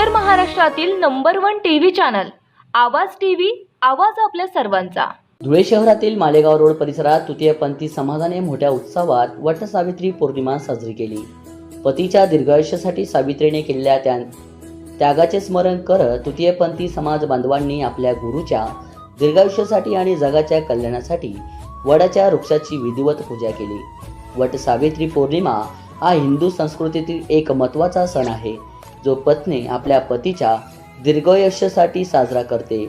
उत्तर महाराष्ट्रातील number one T V channel Awaaz T V Awaaz आपल्या सर्वांचा. धुळे शहरातील मालेगाव रोड परिसरात तृतीयपंथी समाजाने मोठ्या उत्सवात वटसावित्री पौर्णिमा साजरी केली. पतीच्या दीर्घायुष्यासाठी सावित्रीने केलेल्या त्या त्यागाचे स्मरण करत तृतीयपंथी समाज बांधवांनी आपल्या गुरुच्या दीर्घायुष्यासाठी आणि जगाच्या कल्याणासाठी वडाच्या वृक्षाची विधिवत पूजा केली. वट सावित्री पौर्णिमा हा हिंदू संस्कृतीतील एक महत्त्वाचा सण आहे. जो पत्नी आपल्या पतीच्या दीर्घयशासाठी साजरा करते.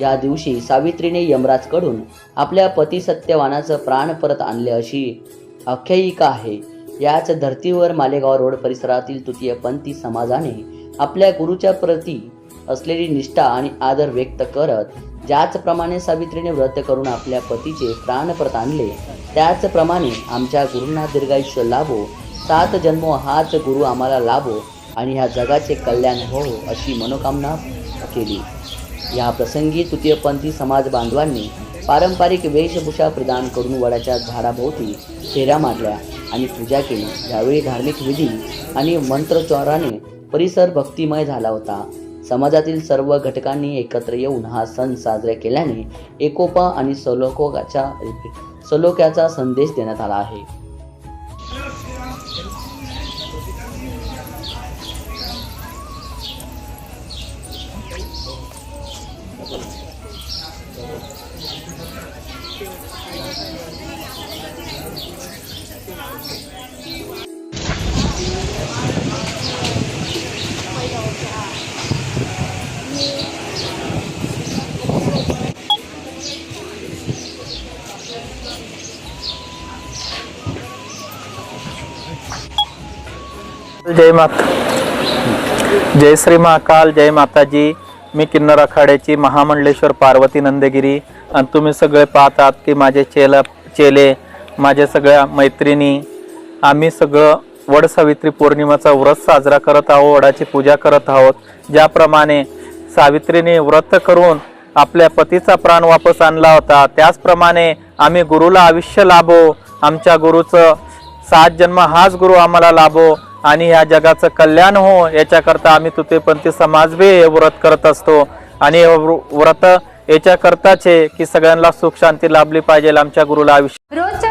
या दिवशी सावित्रीने यमराजकडून आपल्या पती सत्यवानाचं प्राण परत आणले अशी आख्यायिका आहे. याच धर्तीवर मालेगाव रोड परिसरातील तृतीयपंथी समाजाने आपल्या गुरुच्या प्रती असलेली निष्ठा आणि आदर व्यक्त करत ज्याचप्रमाणे सावित्रीने व्रत करून आपल्या पतीचे प्राण परत आणले त्याचप्रमाणे आमच्या गुरूंना दीर्घायुष्य लाभो सात जन्म हाच गुरु आम्हाला लाभो आणि ह्या जगाचे कल्याण हो अशी मनोकामना केली. या प्रसंगी तृतीयपंथी समाज बांधवांनी पारंपरिक वेशभूषा प्रदान करून वडाच्या झाडाभोवती फेऱ्या मारल्या आणि पूजा केली. यावेळी धार्मिक विधी आणि मंत्रोच्चाराने परिसर भक्तिमय झाला होता. समाजातील सर्व घटकांनी एकत्र येऊन हा सण साजरा केल्याने एकोपा आणि सलोकोकाच्या सलोक्याचा संदेश देण्यात आला आहे. जय माता जय श्री महाकाल जय माताजी. मी किन्नर आखाड्याची महामंडलेश्वर पार्वती नंदगिरी. आणि तुम्ही सगळे पाहतात की माझे चेला चेले माझ्या सगळ्या मैत्रिणी आम्ही सगळं वड सावित्री पौर्णिमेचा व्रत साजरा करत आहोत वडाची पूजा करत आहोत. ज्याप्रमाणे सावित्रीने व्रत करून आपल्या पतीचा प्राण वापस आणला होता त्याचप्रमाणे आम्ही गुरुला आयुष्य लाभो. आमच्या गुरुचं सात जन्म हाच गुरु आम्हाला लाभो. आणि ह्या जगाचं कल्याण हो याच्याकरता आम्ही तुतेपंथी समाजबी हे व्रत करत असतो. आणि हे व्र- व्रत याच्याकरताच आहे की सगळ्यांना सुख शांती लाभली पाहिजे आमच्या गुरुला आयुष्य. रोजच्या